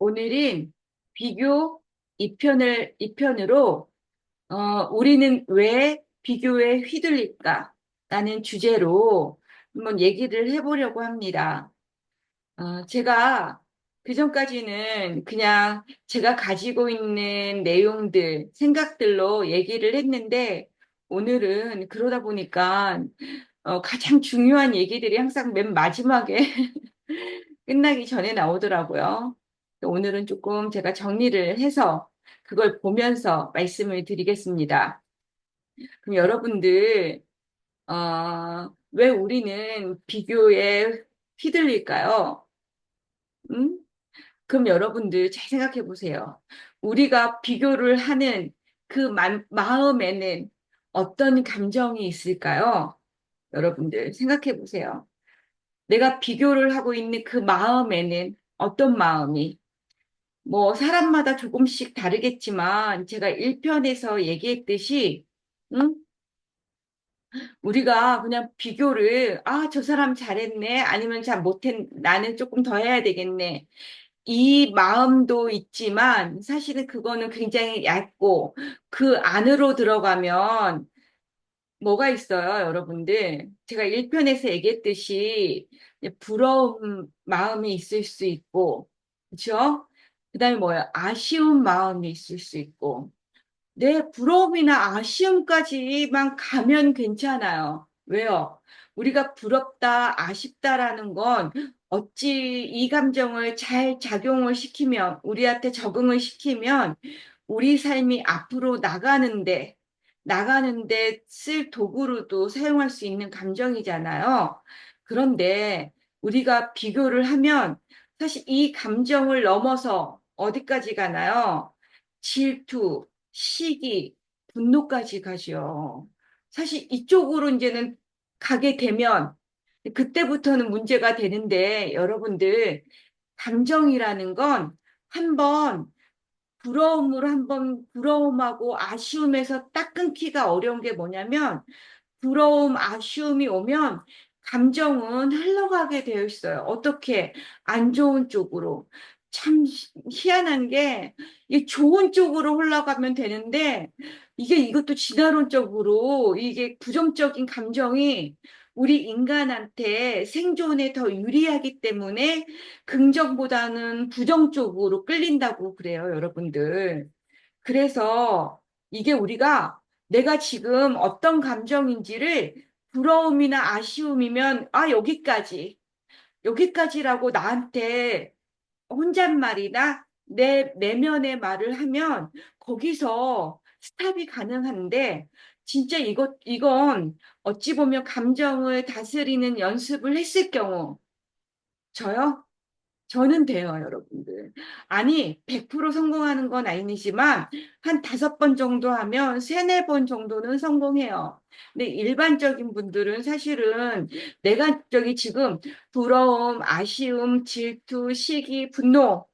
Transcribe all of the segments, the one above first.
오늘은 비교 2편을, 2편으로, 어, 우리는 왜 비교에 휘둘릴까? 라는 주제로 한번 얘기를 해보려고 합니다. 어, 제가 그 전까지는 그냥 제가 가지고 있는 내용들, 생각들로 얘기를 했는데, 오늘은 그러다 보니까, 어, 가장 중요한 얘기들이 항상 맨 마지막에 끝나기 전에 나오더라고요. 오늘은 조금 제가 정리를 해서 그걸 보면서 말씀을 드리겠습니다. 그럼 여러분들, 어, 왜 우리는 비교에 휘둘릴까요? 음? 그럼 여러분들 잘 생각해 보세요. 우리가 비교를 하는 그 마, 마음에는 어떤 감정이 있을까요? 여러분들 생각해 보세요. 내가 비교를 하고 있는 그 마음에는 어떤 마음이 뭐 사람마다 조금씩 다르겠지만 제가 1편에서 얘기했듯이 응? 우리가 그냥 비교를 아, 저 사람 잘했네 아니면 잘 못했 나는 조금 더 해야 되겠네. 이 마음도 있지만 사실은 그거는 굉장히 얇고 그 안으로 들어가면 뭐가 있어요, 여러분들? 제가 1편에서 얘기했듯이 부러운 마음이 있을 수 있고 그렇죠? 그 다음에 뭐예요? 아쉬운 마음이 있을 수 있고 내 부러움이나 아쉬움까지만 가면 괜찮아요. 왜요? 우리가 부럽다, 아쉽다라는 건 어찌 이 감정을 잘 작용을 시키면, 우리한테 적응을 시키면 우리 삶이 앞으로 나가는데, 나가는데 쓸 도구로도 사용할 수 있는 감정이잖아요. 그런데 우리가 비교를 하면 사실 이 감정을 넘어서 어디까지 가나요? 질투, 시기, 분노까지 가죠. 사실 이쪽으로 이제는 가게 되면 그때부터는 문제가 되는데 여러분들 감정이라는 건 한번 부러움으로 한번 부러움하고 아쉬움에서 딱 끊기가 어려운 게 뭐냐면 부러움, 아쉬움이 오면 감정은 흘러가게 되어 있어요. 어떻게? 안 좋은 쪽으로. 참 희한한 게, 이 좋은 쪽으로 흘러가면 되는데, 이게 이것도 진화론적으로, 이게 부정적인 감정이 우리 인간한테 생존에 더 유리하기 때문에 긍정보다는 부정 쪽으로 끌린다고 그래요, 여러분들. 그래서 이게 우리가 내가 지금 어떤 감정인지를 부러움이나 아쉬움이면, 아, 여기까지, 여기까지라고 나한테 혼잣말이나 내 내면의 말을 하면 거기서 스탑이 가능한데, 진짜 이것, 이건 어찌 보면 감정을 다스리는 연습을 했을 경우, 저요? 저는 돼요, 여러분들. 아니, 100% 성공하는 건 아니지만, 한 다섯 번 정도 하면 세네 번 정도는 성공해요. 근데 일반적인 분들은 사실은 내가 저기 지금 부러움, 아쉬움, 질투, 시기, 분노,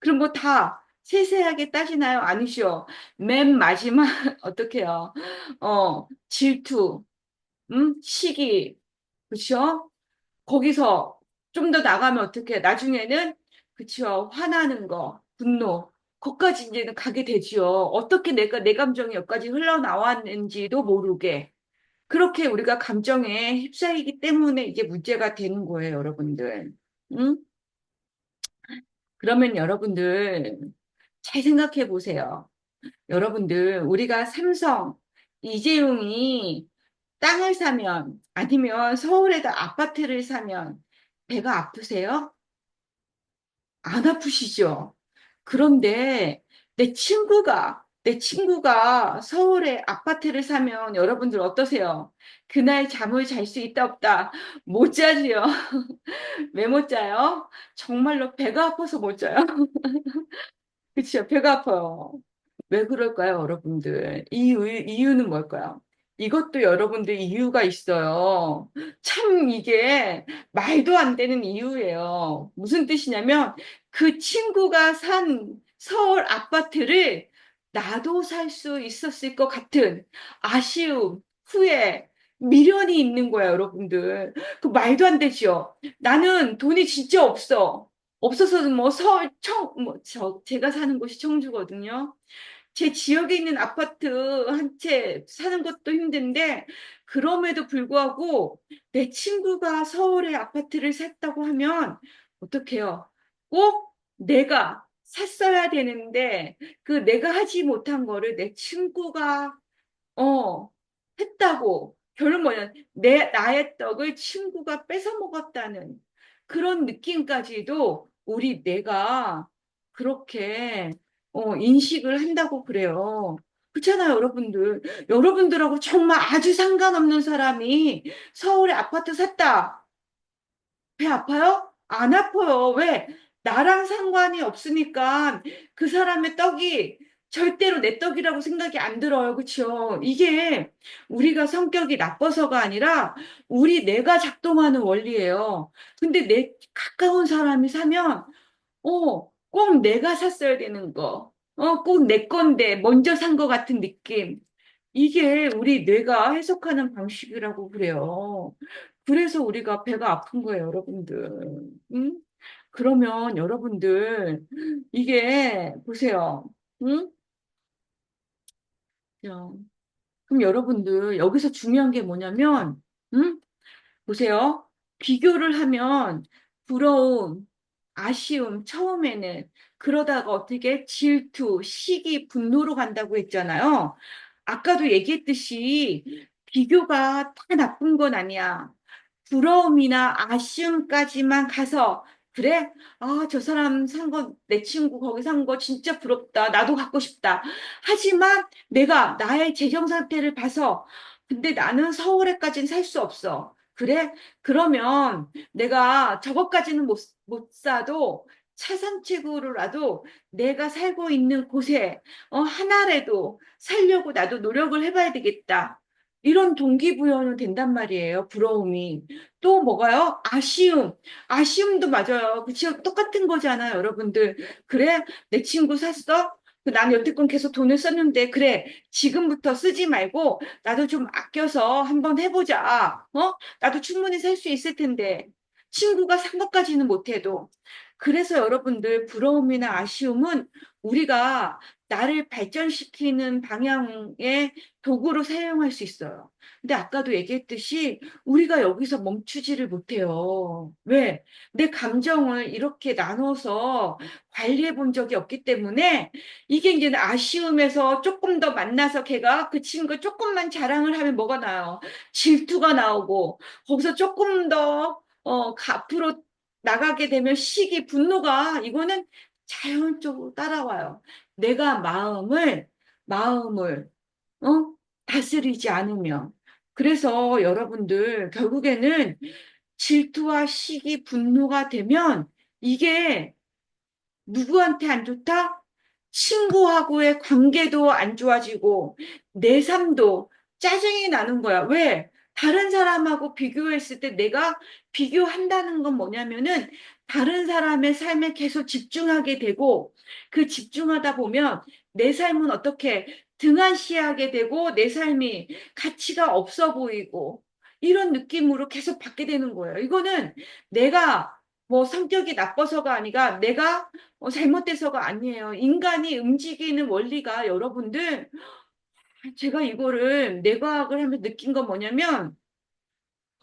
그런 거다 세세하게 따지나요? 아니죠. 맨 마지막, 어떡해요. 어, 질투, 음, 시기, 그쵸? 거기서 좀 더 나가면 어떻게, 나중에는, 그쵸, 화나는 거, 분노, 거기까지 이제는 가게 되지요. 어떻게 내가, 내 감정이 여기까지 흘러나왔는지도 모르게. 그렇게 우리가 감정에 휩싸이기 때문에 이게 문제가 되는 거예요, 여러분들. 응? 그러면 여러분들 잘 생각해 보세요. 여러분들, 우리가 삼성, 이재용이 땅을 사면 아니면 서울에다 아파트를 사면 배가 아프세요? 안 아프시죠? 그런데 내 친구가, 내 친구가 서울에 아파트를 사면 여러분들 어떠세요? 그날 잠을 잘 수 있다 없다? 못 자지요? 왜 못 자요? 정말로 배가 아파서 못 자요? 그치요? 배가 아파요. 왜 그럴까요, 여러분들? 이유, 이유는 뭘까요? 이것도 여러분들 이유가 있어요. 참 이게 말도 안 되는 이유예요. 무슨 뜻이냐면 그 친구가 산 서울 아파트를 나도 살 수 있었을 것 같은 아쉬움, 후회, 미련이 있는 거야, 여러분들. 그 말도 안 되죠. 나는 돈이 진짜 없어. 없어서 뭐 서울 청, 뭐, 저, 제가 사는 곳이 청주거든요. 제 지역에 있는 아파트 한 채 사는 것도 힘든데, 그럼에도 불구하고 내 친구가 서울에 아파트를 샀다고 하면, 어떡해요? 꼭 내가 샀어야 되는데, 그 내가 하지 못한 거를 내 친구가, 어, 했다고. 결론 뭐냐? 내, 나의 떡을 친구가 뺏어 먹었다는 그런 느낌까지도 우리 내가 그렇게 어, 인식을 한다고 그래요. 그렇잖아요, 여러분들. 여러분들하고 정말 아주 상관없는 사람이 서울에 아파트 샀다. 배 아파요? 안 아파요. 왜? 나랑 상관이 없으니까 그 사람의 떡이 절대로 내 떡이라고 생각이 안 들어요. 그쵸? 이게 우리가 성격이 나빠서가 아니라 우리 뇌가 작동하는 원리예요. 근데 내 가까운 사람이 사면 어, 꼭 내가 샀어야 되는 거. 어, 꼭 내 건데 먼저 산거 같은 느낌. 이게 우리 뇌가 해석하는 방식이라고 그래요. 그래서 우리가 배가 아픈 거예요, 여러분들. 응? 그러면 여러분들, 이게, 보세요. 응? 자, 그럼 여러분들, 여기서 중요한 게 뭐냐면, 응? 보세요. 비교를 하면 부러움, 아쉬움, 처음에는 그러다가 어떻게 질투, 시기, 분노로 간다고 했잖아요. 아까도 얘기했듯이 비교가 다 나쁜 건 아니야. 부러움이나 아쉬움까지만 가서 그래? 아, 저 사람 산 거, 내 친구 거기 산 거 진짜 부럽다. 나도 갖고 싶다. 하지만 내가 나의 재정 상태를 봐서 근데 나는 서울에까지는 살수 없어. 그래? 그러면 내가 저것까지는 못, 못 사도 차선책으로라도 내가 살고 있는 곳에 어, 하나라도 살려고 나도 노력을 해봐야 되겠다. 이런 동기부여는 된단 말이에요. 부러움이. 또 뭐가요? 아쉬움. 아쉬움도 맞아요. 그치? 똑같은 거잖아요, 여러분들. 그래? 내 친구 샀어? 그난 여태껏 계속 돈을 썼는데, 그래. 지금부터 쓰지 말고, 나도 좀 아껴서 한번 해보자. 어? 나도 충분히 살 수 있을 텐데. 친구가 산 것까지는 못해도. 그래서 여러분들, 부러움이나 아쉬움은 우리가 나를 발전시키는 방향의 도구로 사용할 수 있어요. 근데 아까도 얘기했듯이 우리가 여기서 멈추지를 못해요. 왜? 내 감정을 이렇게 나눠서 관리해 본 적이 없기 때문에 이게 이제 아쉬움에서 조금 더 만나서 걔가 그 친구 조금만 자랑을 하면 뭐가 나요? 질투가 나오고 거기서 조금 더 어, 앞으로 나가게 되면 시기, 분노가 이거는 자연적으로 따라와요. 내가 마음을, 마음을, 어? 다스리지 않으면. 그래서 여러분들, 결국에는 질투와 시기, 분노가 되면 이게 누구한테 안 좋다? 친구하고의 관계도 안 좋아지고 내 삶도 짜증이 나는 거야. 왜? 다른 사람하고 비교했을 때 내가 비교한다는 건 뭐냐면은 다른 사람의 삶에 계속 집중하게 되고 그 집중하다 보면 내 삶은 어떻게 등한시하게 되고 내 삶이 가치가 없어 보이고 이런 느낌으로 계속 받게 되는 거예요. 이거는 내가 뭐 성격이 나빠서가 아니라 내가 뭐 잘못돼서가 아니에요. 인간이 움직이는 원리가 여러분들 제가 이거를 뇌과학을 하면서 느낀 건 뭐냐면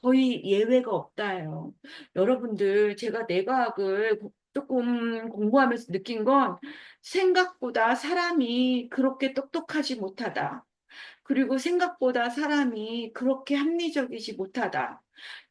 거의 예외가 없다예요. 여러분들, 제가 뇌과학을 조금 공부하면서 느낀 건 생각보다 사람이 그렇게 똑똑하지 못하다. 그리고 생각보다 사람이 그렇게 합리적이지 못하다.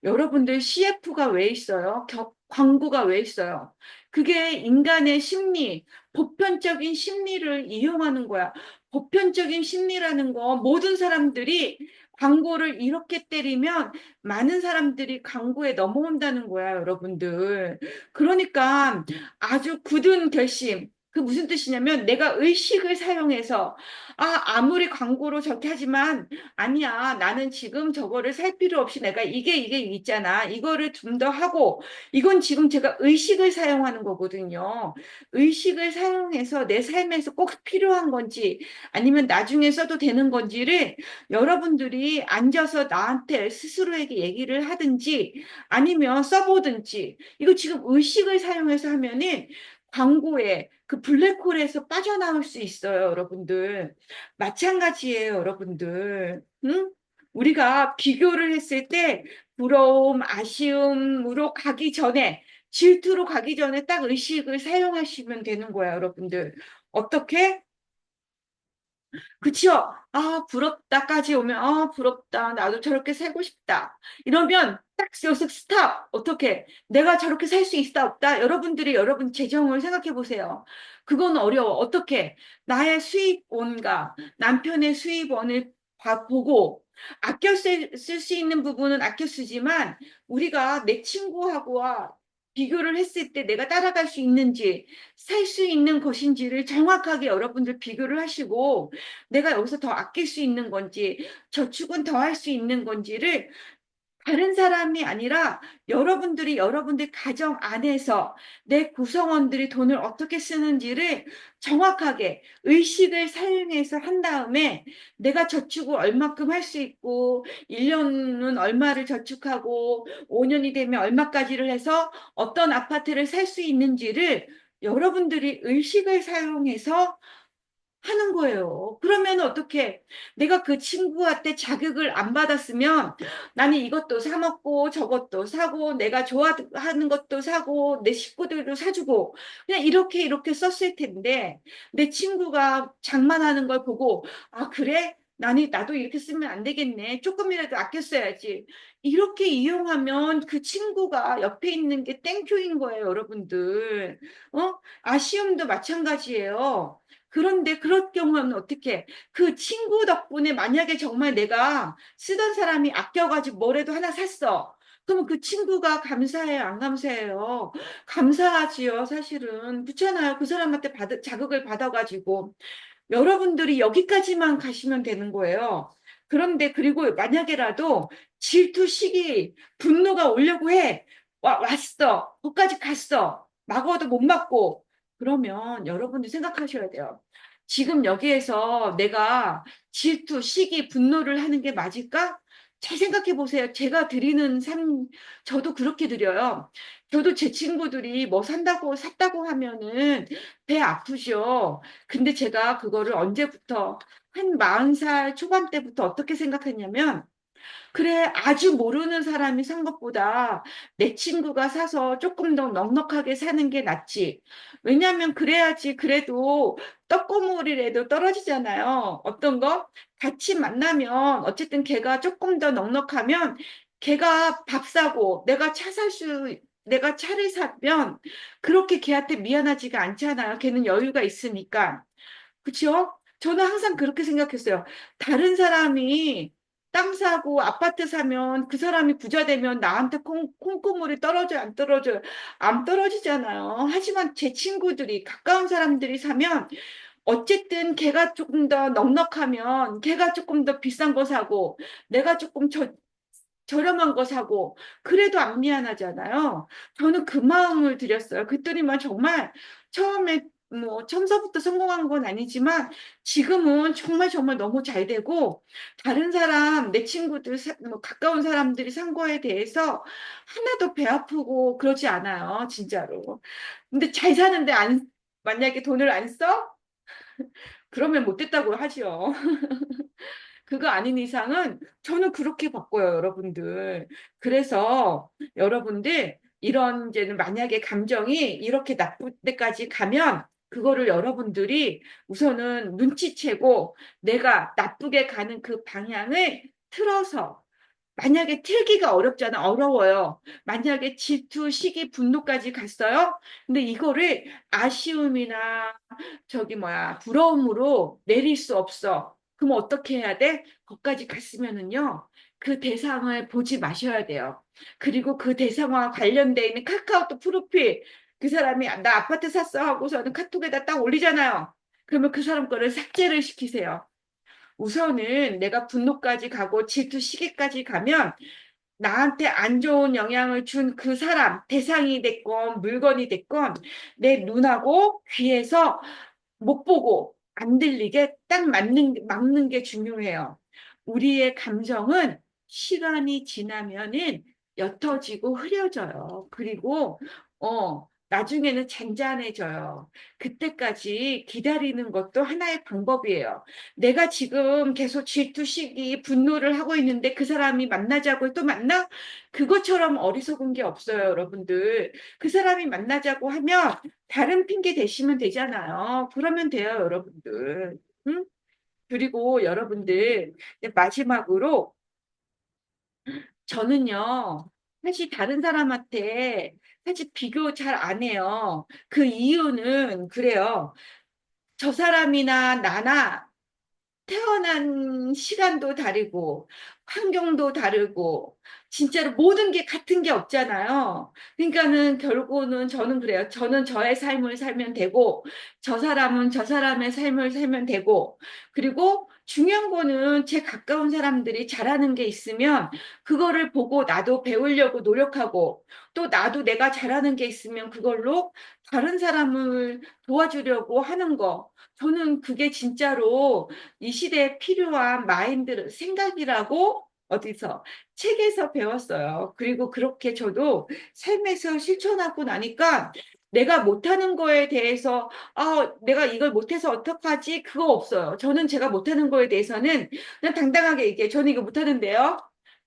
여러분들 CF가 왜 있어요? 겨, 광고가 왜 있어요? 그게 인간의 심리, 보편적인 심리를 이용하는 거야. 보편적인 심리라는 거 모든 사람들이 광고를 이렇게 때리면 많은 사람들이 광고에 넘어온다는 거야, 여러분들. 그러니까 아주 굳은 결심, 그 무슨 뜻이냐면 내가 의식을 사용해서 아, 아무리 광고로 저렇게 하지만 아니야. 나는 지금 저거를 살 필요 없이 내가 이게 이게 있잖아. 이거를 좀 더 하고 이건 지금 제가 의식을 사용하는 거거든요. 의식을 사용해서 내 삶에서 꼭 필요한 건지 아니면 나중에 써도 되는 건지를 여러분들이 앉아서 나한테 스스로에게 얘기를 하든지 아니면 써보든지 이거 지금 의식을 사용해서 하면은 광고에 그 블랙홀에서 빠져나올 수 있어요, 여러분들. 마찬가지예요, 여러분들. 응? 우리가 비교를 했을 때 부러움, 아쉬움으로 가기 전에 질투로 가기 전에 딱 의식을 사용하시면 되는 거야, 여러분들. 어떻게? 그치요? 아, 부럽다까지 오면, 아, 부럽다. 나도 저렇게 살고 싶다. 이러면 딱 여기서 스탑. 어떻게? 내가 저렇게 살 수 있다, 없다? 여러분들이 여러분 재정을 생각해 보세요. 그건 어려워. 어떻게? 나의 수입원과 남편의 수입원을 봐- 보고 아껴 쓸 수 있는 부분은 아껴 쓰지만 우리가 내 친구하고와 비교를 했을 때 내가 따라갈 수 있는지 살 수 있는 것인지를 정확하게 여러분들 비교를 하시고 내가 여기서 더 아낄 수 있는 건지 저축은 더 할 수 있는 건지를 다른 사람이 아니라 여러분들이 여러분들 가정 안에서 내 구성원들이 돈을 어떻게 쓰는지를 정확하게 의식을 사용해서 한 다음에 내가 저축을 얼마큼 할 수 있고 1년은 얼마를 저축하고 5년이 되면 얼마까지를 해서 어떤 아파트를 살 수 있는지를 여러분들이 의식을 사용해서 하는 거예요. 그러면 어떻게 내가 그 친구한테 자극을 안 받았으면 나는 이것도 사 먹고 저것도 사고 내가 좋아하는 것도 사고 내 식구들도 사주고 그냥 이렇게 이렇게 썼을 텐데 내 친구가 장만하는 걸 보고 아 그래? 나는 나도 이렇게 쓰면 안 되겠네. 조금이라도 아껴 써야지. 이렇게 이용하면 그 친구가 옆에 있는 게 땡큐인 거예요, 여러분들. 어? 아쉬움도 마찬가지예요. 그런데 그럴 경우는 어떻게? 그 친구 덕분에 만약에 정말 내가 쓰던 사람이 아껴가지고 뭐라도 하나 샀어. 그러면 그 친구가 감사해요, 안 감사해요? 감사하지요, 사실은. 그렇잖아요. 그 사람한테 받, 자극을 받아가지고. 여러분들이 여기까지만 가시면 되는 거예요. 그런데 그리고 만약에라도 질투, 시기, 분노가 오려고 해. 와, 왔어. 거기까지 갔어. 막어도 못 막고. 그러면 여러분들 생각하셔야 돼요. 지금 여기에서 내가 질투, 시기, 분노를 하는 게 맞을까? 잘 생각해 보세요. 제가 드리는 삶, 저도 그렇게 드려요. 저도 제 친구들이 뭐 산다고, 샀다고 하면은 배 아프죠. 근데 제가 그거를 언제부터, 한 40살 초반 때부터 어떻게 생각했냐면, 그래, 아주 모르는 사람이 산 것보다 내 친구가 사서 조금 더 넉넉하게 사는 게 낫지. 왜냐하면 그래야지 그래도 떡고물이라도 떨어지잖아요. 어떤 거? 같이 만나면 어쨌든 걔가 조금 더 넉넉하면 걔가 밥 사고 내가 차 살 수, 내가 차를 사면 그렇게 걔한테 미안하지가 않잖아요. 걔는 여유가 있으니까. 그쵸? 저는 항상 그렇게 생각했어요. 다른 사람이 땅 사고 아파트 사면 그 사람이 부자 되면 나한테 콩, 콩고물이 떨어져요, 안 떨어져요? 안 떨어지잖아요. 하지만 제 친구들이, 가까운 사람들이 사면 어쨌든 걔가 조금 더 넉넉하면 걔가 조금 더 비싼 거 사고 내가 조금 저, 저렴한 거 사고 그래도 안 미안하잖아요. 저는 그 마음을 드렸어요. 그랬더니만 정말 처음에 뭐 처음서부터 성공한 건 아니지만 지금은 정말 정말 너무 잘 되고 다른 사람 내 친구들 사- 뭐 가까운 사람들이 산 거에 대해서 하나도 배 아프고 그러지 않아요. 진짜로. 근데 잘 사는데 안 만약에 돈을 안 써? 그러면 못됐다고 하죠. 그거 아닌 이상은 저는 그렇게 바꿔요, 여러분들. 그래서 여러분들 이런 이제는 만약에 감정이 이렇게 나쁠 때까지 가면 그거를 여러분들이 우선은 눈치채고 내가 나쁘게 가는 그 방향을 틀어서 만약에 틀기가 어렵잖아. 어려워요. 만약에 질투, 시기, 분노까지 갔어요. 근데 이거를 아쉬움이나 저기 뭐야, 부러움으로 내릴 수 없어. 그럼 어떻게 해야 돼? 거기까지 갔으면은요. 그 대상을 보지 마셔야 돼요. 그리고 그 대상과 관련돼 있는 카카오톡 프로필 그 사람이 나 아파트 샀어 하고서는 카톡에다 딱 올리잖아요. 그러면 그 사람 거를 삭제를 시키세요. 우선은 내가 분노까지 가고 질투 시기까지 가면 나한테 안 좋은 영향을 준 그 사람, 대상이 됐건 물건이 됐건 내 눈하고 귀에서 못 보고 안 들리게 딱 맞는, 막는 게 중요해요. 우리의 감정은 시간이 지나면은 옅어지고 흐려져요. 그리고, 어, 나중에는 잔잔해져요. 그때까지 기다리는 것도 하나의 방법이에요. 내가 지금 계속 질투 시기, 분노를 하고 있는데 그 사람이 만나자고 또 만나? 그것처럼 어리석은 게 없어요, 여러분들. 그 사람이 만나자고 하면 다른 핑계 대시면 되잖아요. 그러면 돼요, 여러분들. 응? 그리고 여러분들, 마지막으로 저는요, 사실 다른 사람한테 사실 비교 잘 안 해요. 그 이유는 그래요. 저 사람이나 나나 태어난 시간도 다르고, 환경도 다르고, 진짜로 모든 게 같은 게 없잖아요. 그러니까는 결국은 저는 그래요. 저는 저의 삶을 살면 되고, 저 사람은 저 사람의 삶을 살면 되고, 그리고 중요한 거는 제 가까운 사람들이 잘하는 게 있으면 그거를 보고 나도 배우려고 노력하고, 또 나도 내가 잘하는 게 있으면 그걸로 다른 사람을 도와주려고 하는 거. 저는 그게 진짜로 이 시대에 필요한 마인드, 생각이라고 어디서 책에서 배웠어요. 그리고 그렇게 저도 삶에서 실천하고 나니까 내가 못하는 거에 대해서 아 내가 이걸 못해서 어떡하지 그거 없어요. 저는 제가 못하는 거에 대해서는 그냥 당당하게 얘기해. 저는 이거 못하는데요.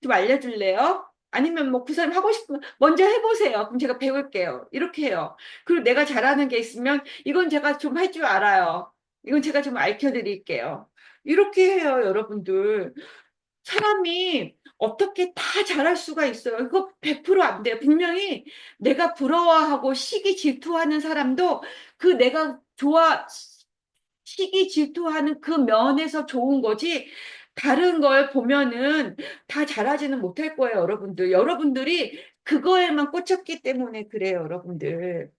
좀 알려줄래요? 아니면 뭐 그 사람 하고 싶으면 먼저 해보세요. 그럼 제가 배울게요. 이렇게 해요. 그리고 내가 잘하는 게 있으면 이건 제가 좀 할 줄 알아요. 이건 제가 좀 알려드릴게요. 이렇게 해요, 여러분들. 사람이 어떻게 다 잘할 수가 있어요. 이거 100%안 돼요. 분명히 내가 부러워하고 시기 질투하는 사람도 그 내가 좋아, 시기 질투하는 그 면에서 좋은 거지. 다른 걸 보면은 다 잘하지는 못할 거예요, 여러분들. 여러분들이 그거에만 꽂혔기 때문에 그래요, 여러분들.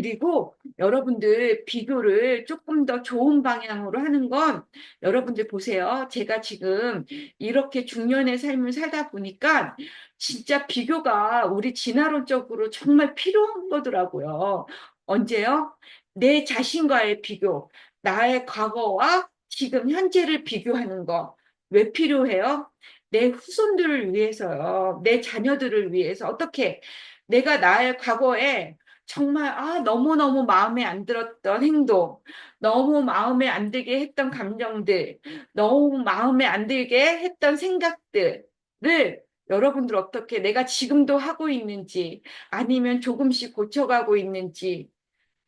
그리고 여러분들 비교를 조금 더 좋은 방향으로 하는 건 여러분들 보세요. 제가 지금 이렇게 중년의 삶을 살다 보니까 진짜 비교가 우리 진화론적으로 정말 필요한 거더라고요. 언제요? 내 자신과의 비교, 나의 과거와 지금 현재를 비교하는 거. 왜 필요해요? 내 후손들을 위해서요. 내 자녀들을 위해서. 어떻게 내가 나의 과거에 정말 아 너무너무 마음에 안 들었던 행동, 너무 마음에 안 들게 했던 감정들, 너무 마음에 안 들게 했던 생각들을 여러분들 어떻게 내가 지금도 하고 있는지 아니면 조금씩 고쳐가고 있는지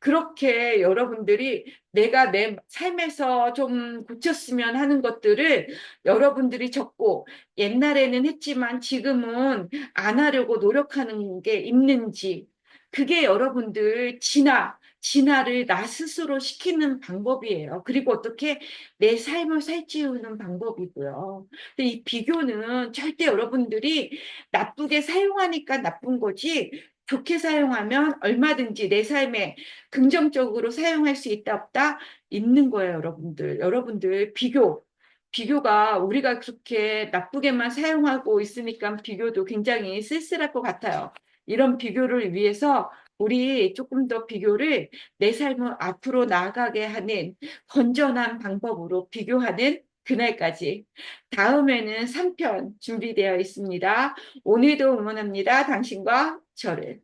그렇게 여러분들이 내가 내 삶에서 좀 고쳤으면 하는 것들을 여러분들이 적고 옛날에는 했지만 지금은 안 하려고 노력하는 게 있는지 그게 여러분들 진화, 진화를 나 스스로 시키는 방법이에요. 그리고 어떻게 내 삶을 살찌우는 방법이고요. 근데 이 비교는 절대 여러분들이 나쁘게 사용하니까 나쁜 거지 좋게 사용하면 얼마든지 내 삶에 긍정적으로 사용할 수 있다 없다 있는 거예요, 여러분들. 여러분들 비교 비교가 우리가 그렇게 나쁘게만 사용하고 있으니까 비교도 굉장히 쓸쓸할 것 같아요. 이런 비교를 위해서 우리 조금 더 비교를 내 삶을 앞으로 나아가게 하는 건전한 방법으로 비교하는 그날까지. 다음에는 3편 준비되어 있습니다. 오늘도 응원합니다. 당신과 저를.